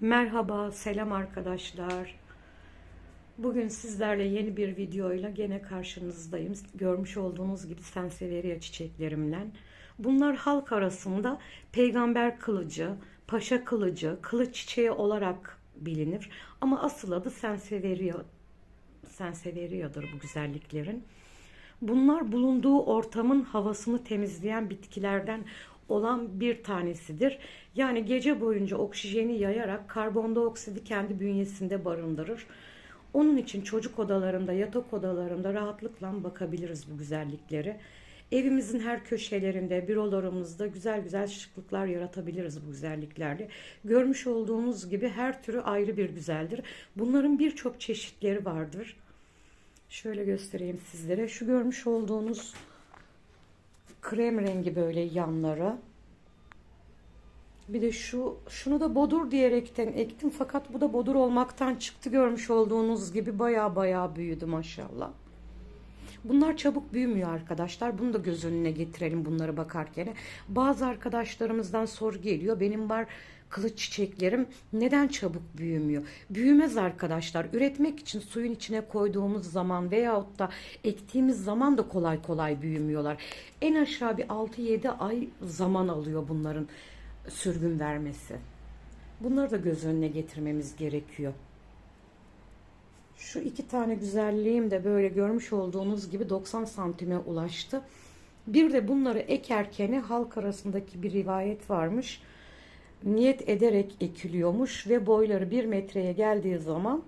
Merhaba, selam arkadaşlar. Bugün sizlerle yeni bir videoyla gene karşınızdayım. Görmüş olduğunuz gibi Sansevieria çiçeklerimle. Bunlar halk arasında peygamber kılıcı, paşa kılıcı, kılıç çiçeği olarak bilinir. Ama asıl adı Sansevieria, Sansevieria'dır bu güzelliklerin. Bunlar bulunduğu ortamın havasını temizleyen bitkilerden olan bir tanesidir. Yani gece boyunca oksijeni yayarak karbondioksidi kendi bünyesinde barındırır. Onun için çocuk odalarında, yatak odalarında rahatlıkla bakabiliriz bu güzellikleri. Evimizin her köşelerinde, bürolarımızda güzel güzel şıklıklar yaratabiliriz bu güzelliklerle. Görmüş olduğunuz gibi her türü ayrı bir güzeldir. Bunların birçok çeşitleri vardır. Şöyle göstereyim sizlere. Şu görmüş olduğunuz krem rengi böyle yanları. Bir de şu şunu da bodur diyerekten ektim fakat bu da bodur olmaktan çıktı görmüş olduğunuz gibi baya baya büyüdü maşallah. Bunlar çabuk büyümüyor arkadaşlar. Bunu da göz önüne getirelim bunları bakarken. Bazı arkadaşlarımızdan soru geliyor. Benim var kılıç çiçeklerim neden çabuk büyümüyor? Büyümez arkadaşlar. Üretmek için suyun içine koyduğumuz zaman veyahut da ektiğimiz zaman da kolay kolay büyümüyorlar. En aşağı bir 6-7 ay zaman alıyor bunların sürgün vermesi. Bunları da göz önüne getirmemiz gerekiyor. Şu iki tane güzelliğim de böyle görmüş olduğunuz gibi 90 santime ulaştı. Bir de bunları ekerken halk arasındaki bir rivayet varmış. Niyet ederek ekiliyormuş ve boyları bir metreye geldiği zaman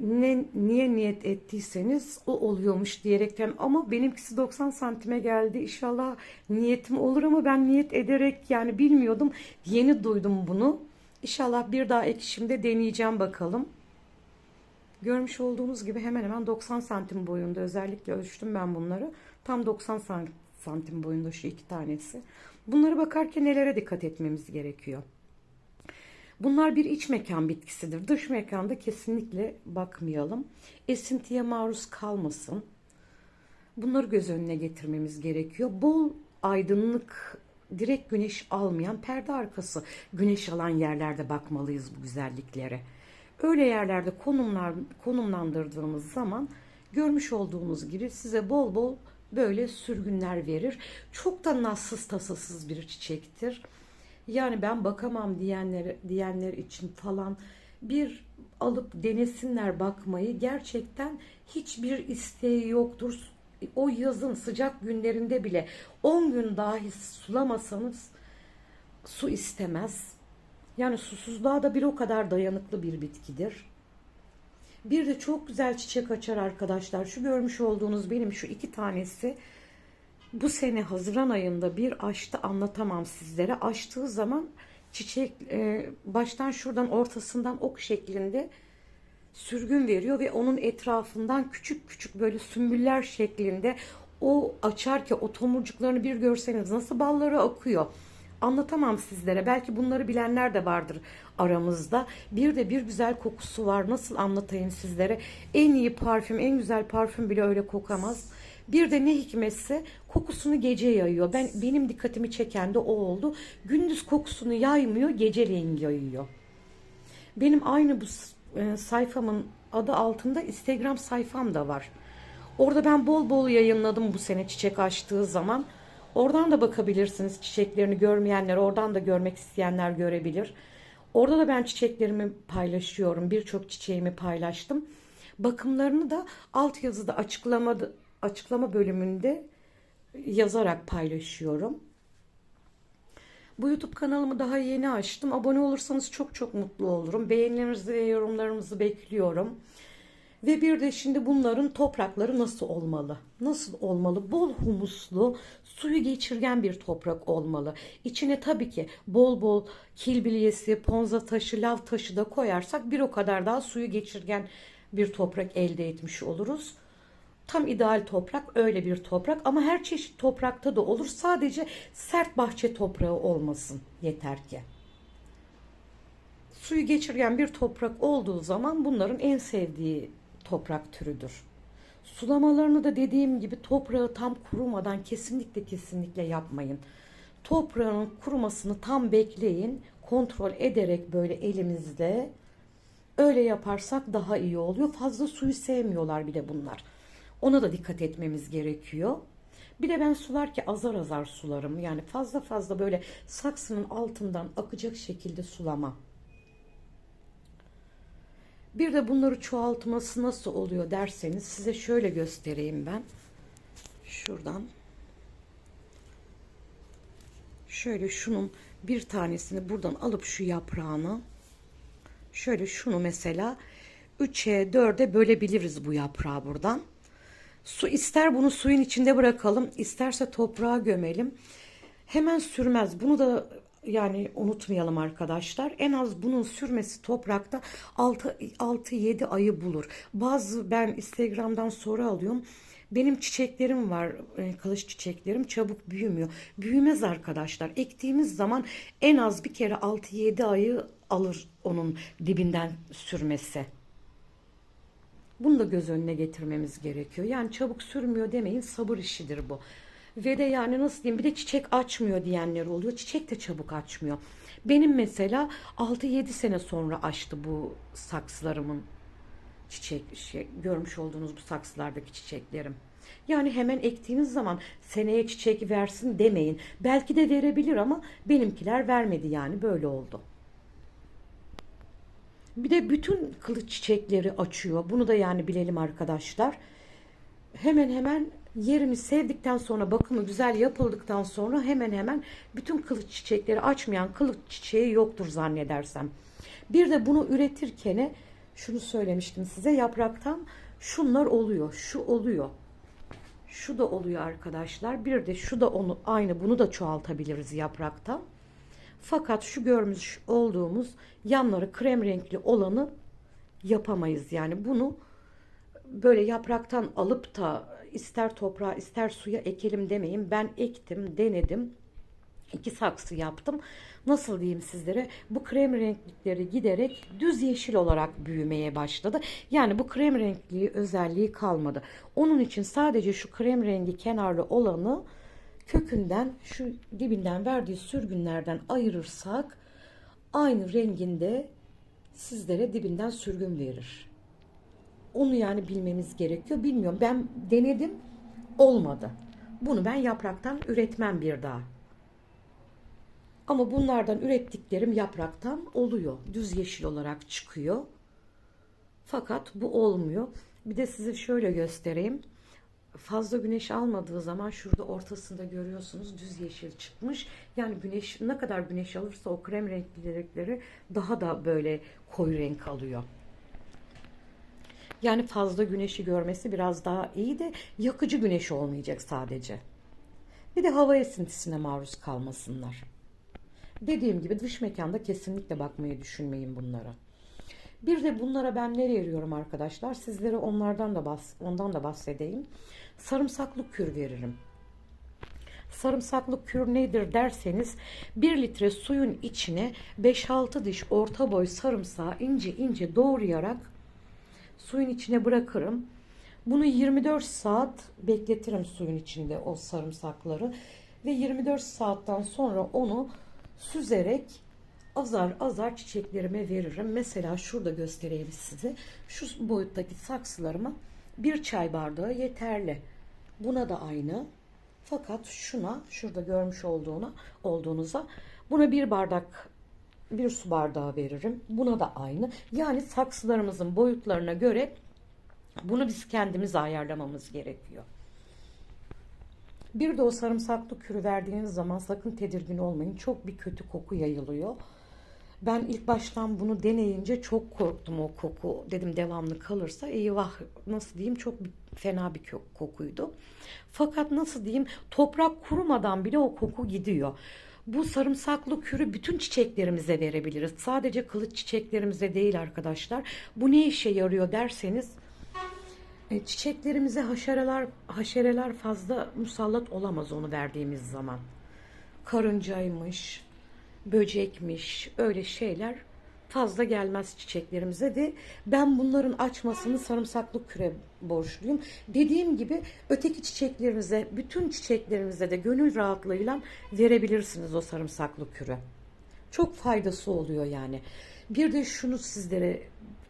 ne, niye niyet ettiyseniz o oluyormuş diyerekten ama benimkisi 90 santime geldi. İnşallah niyetim olur ama ben niyet ederek yani bilmiyordum. Yeni duydum bunu. İnşallah bir daha ekişimde deneyeceğim bakalım. Görmüş olduğunuz gibi hemen hemen 90 santim boyunda özellikle ölçtüm ben bunları. Tam 90 santim boyunda şu iki tanesi. Bunlara bakarken nelere dikkat etmemiz gerekiyor? Bunlar bir iç mekan bitkisidir. Dış mekanda kesinlikle bakmayalım. Esintiye maruz kalmasın. Bunları göz önüne getirmemiz gerekiyor. Bol aydınlık, direkt güneş almayan perde arkası güneş alan yerlerde bakmalıyız bu güzelliklere. Öyle yerlerde konumlar, konumlandırdığımız zaman görmüş olduğunuz gibi size bol bol böyle sürgünler verir. Çok da nassız tasasız bir çiçektir. Yani ben bakamam diyenler, diyenler için falan bir alıp denesinler bakmayı. Gerçekten hiçbir isteği yoktur. O yazın sıcak günlerinde bile 10 gün dahi sulamasanız su istemez. Yani susuzluğa da bir o kadar dayanıklı bir bitkidir. Bir de çok güzel çiçek açar arkadaşlar. Şu görmüş olduğunuz benim şu iki tanesi bu sene Haziran ayında bir açtı anlatamam sizlere. Açtığı zaman çiçek e, baştan şuradan ortasından ok şeklinde sürgün veriyor ve onun etrafından küçük küçük böyle sümbüller şeklinde o açarken o tomurcuklarını bir görseniz nasıl balları akıyor. Anlatamam sizlere. Belki bunları bilenler de vardır aramızda. Bir de bir güzel kokusu var. Nasıl anlatayım sizlere? En iyi parfüm, en güzel parfüm bile öyle kokamaz. Bir de ne hikmetse kokusunu gece yayıyor. Ben benim dikkatimi çeken de o oldu. Gündüz kokusunu yaymıyor, geceleyin yayıyor. Benim aynı bu e, sayfamın adı altında Instagram sayfam da var. Orada ben bol bol yayınladım bu sene çiçek açtığı zaman. Oradan da bakabilirsiniz çiçeklerini görmeyenler, oradan da görmek isteyenler görebilir. Orada da ben çiçeklerimi paylaşıyorum. Birçok çiçeğimi paylaştım. Bakımlarını da alt yazıda açıklama açıklama bölümünde yazarak paylaşıyorum. Bu YouTube kanalımı daha yeni açtım. Abone olursanız çok çok mutlu olurum. Beğenilerinizi ve yorumlarınızı bekliyorum. Ve bir de şimdi bunların toprakları nasıl olmalı? Nasıl olmalı? Bol humuslu, suyu geçirgen bir toprak olmalı. İçine tabii ki bol bol kilbilyesi, ponza taşı, lav taşı da koyarsak bir o kadar daha suyu geçirgen bir toprak elde etmiş oluruz. Tam ideal toprak öyle bir toprak ama her çeşit toprakta da olur. Sadece sert bahçe toprağı olmasın yeter ki. Suyu geçirgen bir toprak olduğu zaman bunların en sevdiği toprak türüdür. Sulamalarını da dediğim gibi toprağı tam kurumadan kesinlikle kesinlikle yapmayın. Toprağın kurumasını tam bekleyin. kontrol ederek böyle elimizde öyle yaparsak daha iyi oluyor. Fazla suyu sevmiyorlar bir de bunlar. Ona da dikkat etmemiz gerekiyor. Bir de ben sular ki azar azar sularım. Yani fazla fazla böyle saksının altından akacak şekilde sulama. Bir de bunları çoğaltması nasıl oluyor derseniz size şöyle göstereyim ben. Şuradan. Şöyle şunun bir tanesini buradan alıp şu yaprağını şöyle şunu mesela 3'e 4'e bölebiliriz bu yaprağı buradan. Su ister bunu suyun içinde bırakalım, isterse toprağa gömelim. Hemen sürmez. Bunu da yani unutmayalım arkadaşlar. En az bunun sürmesi toprakta 6-7 ayı bulur. Bazı ben Instagram'dan soru alıyorum. Benim çiçeklerim var, e, kılıç çiçeklerim çabuk büyümüyor. Büyümez arkadaşlar. Ektiğimiz zaman en az bir kere 6-7 ayı alır onun dibinden sürmesi. Bunu da göz önüne getirmemiz gerekiyor. Yani çabuk sürmüyor demeyin sabır işidir bu. Ve de yani nasıl diyeyim bir de çiçek açmıyor diyenler oluyor. Çiçek de çabuk açmıyor. Benim mesela 6-7 sene sonra açtı bu saksılarımın çiçek şey, görmüş olduğunuz bu saksılardaki çiçeklerim. Yani hemen ektiğiniz zaman seneye çiçek versin demeyin. Belki de verebilir ama benimkiler vermedi yani böyle oldu. Bir de bütün kılıç çiçekleri açıyor. Bunu da yani bilelim arkadaşlar. Hemen hemen yerini sevdikten sonra bakımı güzel yapıldıktan sonra hemen hemen bütün kılıç çiçekleri açmayan kılıç çiçeği yoktur zannedersem. Bir de bunu üretirken şunu söylemiştim size yapraktan şunlar oluyor. Şu oluyor. Şu da oluyor arkadaşlar. Bir de şu da onu aynı bunu da çoğaltabiliriz yapraktan. Fakat şu görmüş olduğumuz yanları krem renkli olanı yapamayız. Yani bunu böyle yapraktan alıp da ister toprağa ister suya ekelim demeyin. Ben ektim, denedim. İki saksı yaptım. Nasıl diyeyim sizlere? Bu krem renklikleri giderek düz yeşil olarak büyümeye başladı. Yani bu krem renkli özelliği kalmadı. Onun için sadece şu krem rengi kenarlı olanı kökünden şu dibinden verdiği sürgünlerden ayırırsak aynı renginde sizlere dibinden sürgün verir. Onu yani bilmemiz gerekiyor. Bilmiyorum ben denedim olmadı. Bunu ben yapraktan üretmem bir daha. Ama bunlardan ürettiklerim yapraktan oluyor. Düz yeşil olarak çıkıyor. Fakat bu olmuyor. Bir de size şöyle göstereyim fazla güneş almadığı zaman şurada ortasında görüyorsunuz düz yeşil çıkmış. Yani güneş ne kadar güneş alırsa o krem renklilikleri daha da böyle koyu renk alıyor. Yani fazla güneşi görmesi biraz daha iyi de yakıcı güneş olmayacak sadece. Bir de hava esintisine maruz kalmasınlar. Dediğim gibi dış mekanda kesinlikle bakmayı düşünmeyin bunlara. Bir de bunlara ben ne veriyorum arkadaşlar? Sizlere onlardan da bahs ondan da bahsedeyim. Sarımsaklı kür veririm. Sarımsaklı kür nedir derseniz 1 litre suyun içine 5-6 diş orta boy sarımsağı ince ince doğrayarak suyun içine bırakırım. Bunu 24 saat bekletirim suyun içinde o sarımsakları ve 24 saatten sonra onu süzerek azar azar çiçeklerime veririm. Mesela şurada göstereyim size. Şu boyuttaki saksılarıma bir çay bardağı yeterli. Buna da aynı. Fakat şuna şurada görmüş olduğuna olduğunuza buna bir bardak bir su bardağı veririm. Buna da aynı. Yani saksılarımızın boyutlarına göre bunu biz kendimiz ayarlamamız gerekiyor. Bir de o sarımsaklı kürü verdiğiniz zaman sakın tedirgin olmayın. Çok bir kötü koku yayılıyor. Ben ilk baştan bunu deneyince çok korktum o koku. Dedim devamlı kalırsa eyvah nasıl diyeyim çok bir, fena bir kokuydu. Fakat nasıl diyeyim toprak kurumadan bile o koku gidiyor. Bu sarımsaklı kürü bütün çiçeklerimize verebiliriz. Sadece kılıç çiçeklerimize değil arkadaşlar. Bu ne işe yarıyor derseniz e, çiçeklerimize haşereler haşereler fazla musallat olamaz onu verdiğimiz zaman. Karıncaymış, böcekmiş öyle şeyler fazla gelmez çiçeklerimize ve ben bunların açmasını sarımsaklı küre borçluyum. Dediğim gibi öteki çiçeklerinize, bütün çiçeklerinize de gönül rahatlığıyla verebilirsiniz o sarımsaklı kürü. Çok faydası oluyor yani. Bir de şunu sizlere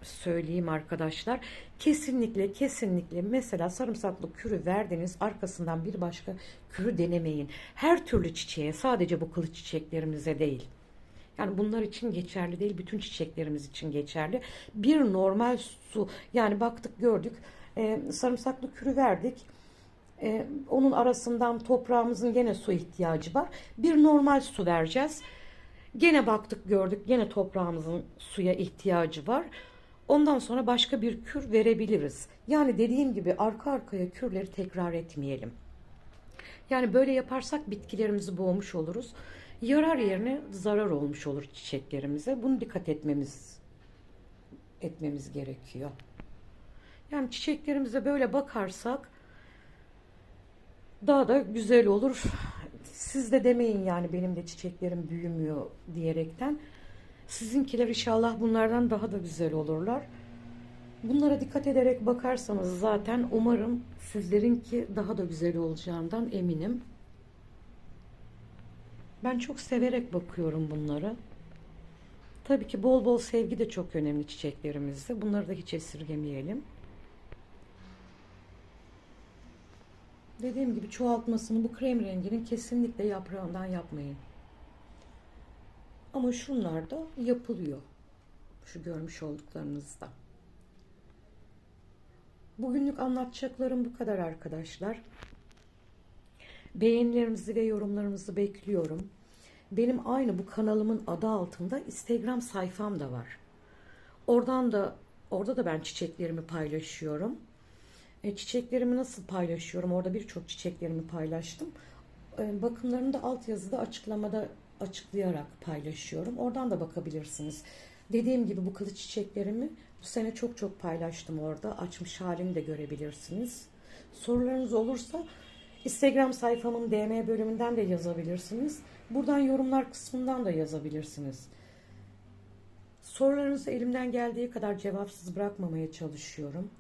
söyleyeyim arkadaşlar. Kesinlikle kesinlikle mesela sarımsaklı kürü verdiniz arkasından bir başka kürü denemeyin. Her türlü çiçeğe sadece bu kılıç çiçeklerimize değil. Yani bunlar için geçerli değil, bütün çiçeklerimiz için geçerli. Bir normal su, yani baktık gördük, e, sarımsaklı kürü verdik. E, onun arasından toprağımızın gene su ihtiyacı var. Bir normal su vereceğiz. Gene baktık gördük, gene toprağımızın suya ihtiyacı var. Ondan sonra başka bir kür verebiliriz. Yani dediğim gibi arka arkaya kürleri tekrar etmeyelim. Yani böyle yaparsak bitkilerimizi boğmuş oluruz. Yarar yerine zarar olmuş olur çiçeklerimize. Bunu dikkat etmemiz etmemiz gerekiyor. Yani çiçeklerimize böyle bakarsak daha da güzel olur. Siz de demeyin yani benim de çiçeklerim büyümüyor diyerekten. Sizinkiler inşallah bunlardan daha da güzel olurlar. Bunlara dikkat ederek bakarsanız zaten umarım sizlerinki daha da güzel olacağından eminim. Ben çok severek bakıyorum bunlara. Tabii ki bol bol sevgi de çok önemli çiçeklerimizde. Bunları da hiç esirgemeyelim. Dediğim gibi çoğaltmasını bu krem renginin kesinlikle yaprağından yapmayın. Ama şunlar da yapılıyor. Şu görmüş olduklarınızda. Bugünlük anlatacaklarım bu kadar arkadaşlar. Beğenilerinizi ve yorumlarınızı bekliyorum. Benim aynı bu kanalımın adı altında Instagram sayfam da var. Oradan da orada da ben çiçeklerimi paylaşıyorum. E, çiçeklerimi nasıl paylaşıyorum? Orada birçok çiçeklerimi paylaştım. E, bakımlarını da altyazıda açıklamada açıklayarak paylaşıyorum. Oradan da bakabilirsiniz. Dediğim gibi bu kılıç çiçeklerimi bu sene çok çok paylaştım orada. Açmış halini de görebilirsiniz. Sorularınız olursa Instagram sayfamın DM bölümünden de yazabilirsiniz. Buradan yorumlar kısmından da yazabilirsiniz. Sorularınızı elimden geldiği kadar cevapsız bırakmamaya çalışıyorum.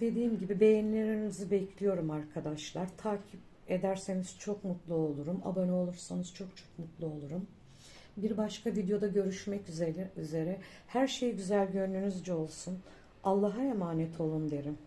Dediğim gibi beğenilerinizi bekliyorum arkadaşlar. Takip ederseniz çok mutlu olurum. Abone olursanız çok çok mutlu olurum. Bir başka videoda görüşmek üzere. Her şey güzel gönlünüzce olsun. Allah'a emanet olun derim.